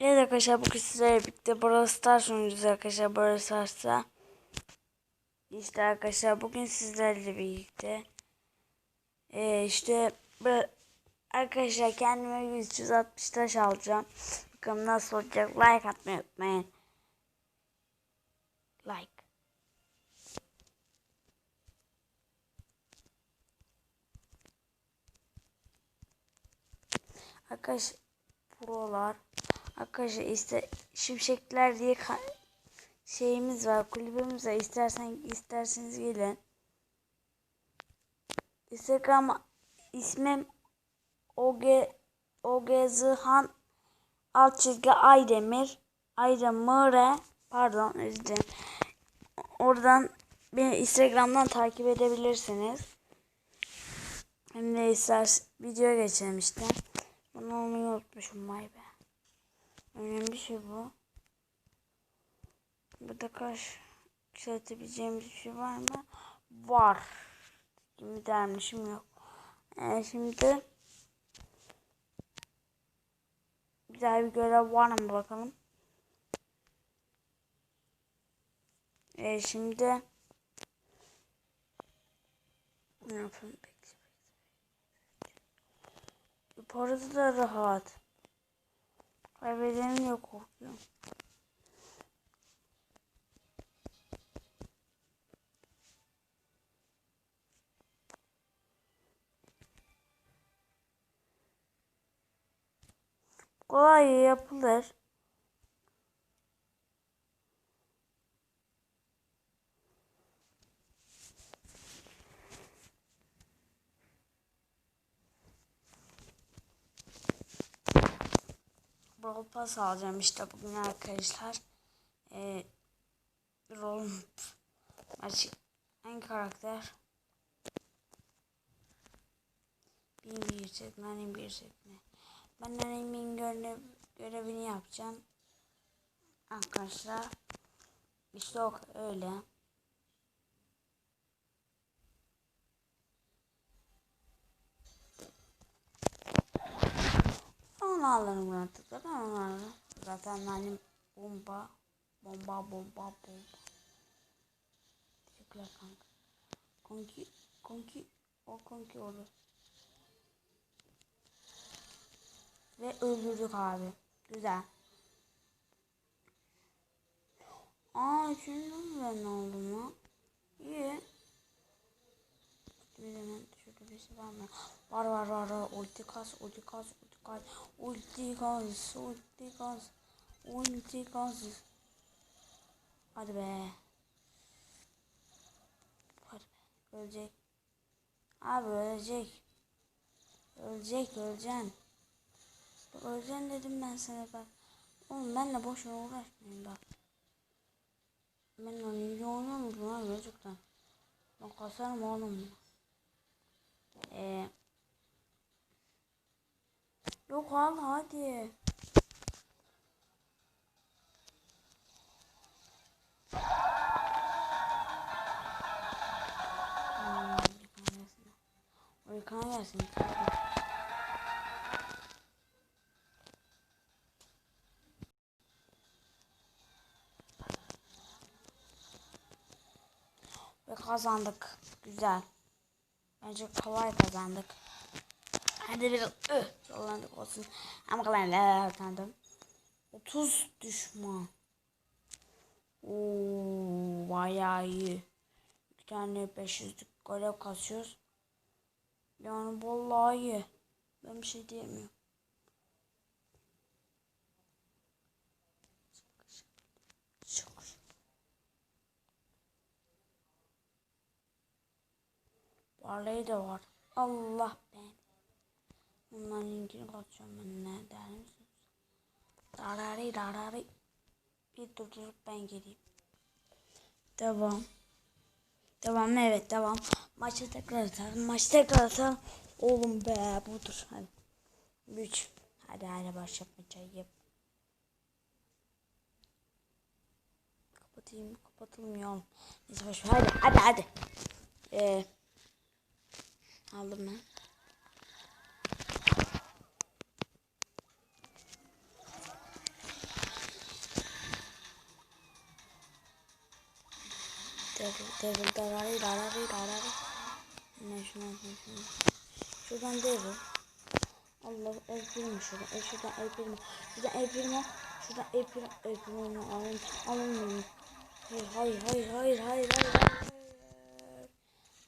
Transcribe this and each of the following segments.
Evet arkadaşlar bugün sizlerle birlikte Brawl Stars oynuyoruz arkadaşlar Brawl Stars'ta. İşte arkadaşlar bugün sizlerle birlikte ee, işte arkadaşlar kendime 160 taş alacağım. Bakalım nasıl olacak. Like atmayı unutmayın. Like. Arkadaşlar prolar arkadaşlar işte şimşekler diye şeyimiz var kulübümüz var. İstersen isterseniz gelin. Instagram ismim OG OGZhan alt çizgi Aydemir Aydemire pardon özür oradan beni Instagram'dan takip edebilirsiniz. Hem de ister video geçelim işte. Bunu unutmuşum vay be önemli bir şey bu. Burada kaç yükseltebileceğimiz bir şey var mı? Var. Gibi dermişim yok. Ee, şimdi güzel bir görev var mı bakalım? Ee, şimdi ne yapayım? Bekle Parası da rahat. Kaybedenim yok korkuyorum. Kolay yapılır. Brawl Pass alacağım işte bugün arkadaşlar. Ee, rol maç hangi karakter? Bir bir çekme, hani bir çekme. Ben Emin görev, görevini yapacağım. Arkadaşlar işte o öyle. Onu alırım artık. Onu alırım. Zaten hani bomba, bomba, bomba, bomba. Teşekkürler kanka. Konki, konki, o konki olur. Ve öldürdük abi. Güzel. Aa şimdi ben oldum lan? İyi. Bir hemen şurada bir şey var mı? Var var var var. Ulti kas, ulti kas, ulti kas, ulti kas, ulti kas, ulti kas. Hadi be. Hadi be. Ölecek. Abi ölecek. Ölecek, öleceksin. Öleceksin dedim ben sana bak. Oğlum benle boşuna uğraşmayın bak. Ben onu iyi oynuyorum lan gerçekten. Ben kasarım oğlum. Ee, yok al hadi. Hmm, O yıkana gelsin. Ve kazandık. Güzel. Bence kolay kazandık. Hadi biraz öh, zorlandık olsun. Ama kolay kazandım. 30 düşman. Oo, bayağı iyi. Bir tane 500'lük görev kasıyoruz. Yani vallahi iyi. Ben bir şey diyemiyorum. Varlığı da var. Allah. Bunların linkini katacağım ben ne der misiniz? Darari darari. Bir durdurup ben geleyim. Devam. Devam evet devam. Maçı tekrar atalım. Maçı tekrar atalım. Oğlum be budur. Hadi. Güç. Hadi hadi başlatmacayı yap. Kapatayım kapatılmıyor. Neyse boş. Hadi hadi hadi. Eee. Aldım ben. Devil, darari, darari, darari. Ne şuna, şuna. Şuradan devil. Allah, primo şuradan, el şuradan, primo. Şuradan primo. Şuradan el primo. Alın, alın. Hayır, hayır, hayır, hayır, hayır, hayır.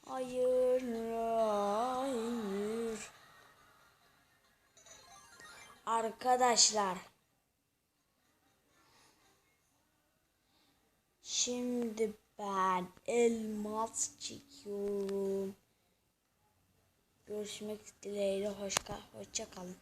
Hayır, hayır. Arkadaşlar. Şimdi ben elmas çekiyorum. Görüşmek dileğiyle hoşça, hoşça kalın.